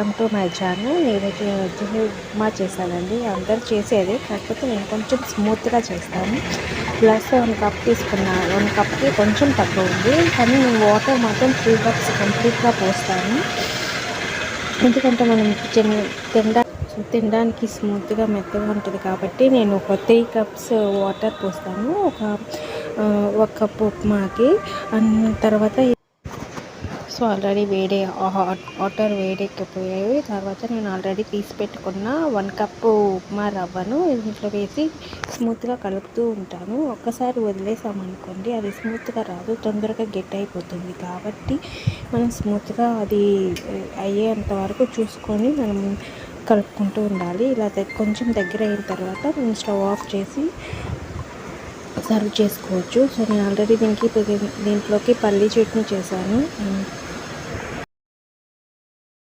Welcome to my channel నేనైతే వచ్చేసి ఉప్మా చేశానండి. అందరు చేసేది. కాకపోతే నేను కొంచెం స్మూత్గా చేస్తాను. ప్లస్ వన్ కప్ తీసుకున్నాను వన్ కప్కి కొంచెం తక్కువ ఉంది. కానీ నేను వాటర్ మాత్రం త్రీ కప్స్ కంప్లీట్గా పోస్తాను. ఎందుకంటే మనం తినడా తినడానికి స్మూత్గా మెత్తగా ఉంటుంది కాబట్టి నేను ఒక త్రీ కప్స్ వాటర్ పోస్తాను. ఒక ఒక కప్ ఉప్మాకి. అండ్ తర్వాత సో ఆల్రెడీ వేడి వాటర్ వేడెక్కిపోయాయి. తర్వాత నేను ఆల్రెడీ తీసి పెట్టుకున్న వన్ కప్ ఉప్మా రవ్వను ఇంట్లో వేసి స్మూత్గా కలుపుతూ ఉంటాను. ఒక్కసారి వదిలేసామనుకోండి అది స్మూత్గా రాదు తొందరగా గెట్ అయిపోతుంది. కాబట్టి మనం స్మూత్గా అది అయ్యేంత వరకు చూసుకొని మనం కలుపుకుంటూ ఉండాలి. ఇలా కొంచెం దగ్గర అయిన తర్వాత మనం స్టవ్ ఆఫ్ చేసి సర్వ్ చేసుకోవచ్చు. సో నేను ఆల్రెడీ దీనికి దీంట్లోకి పల్లీ చట్నీ చేశాను.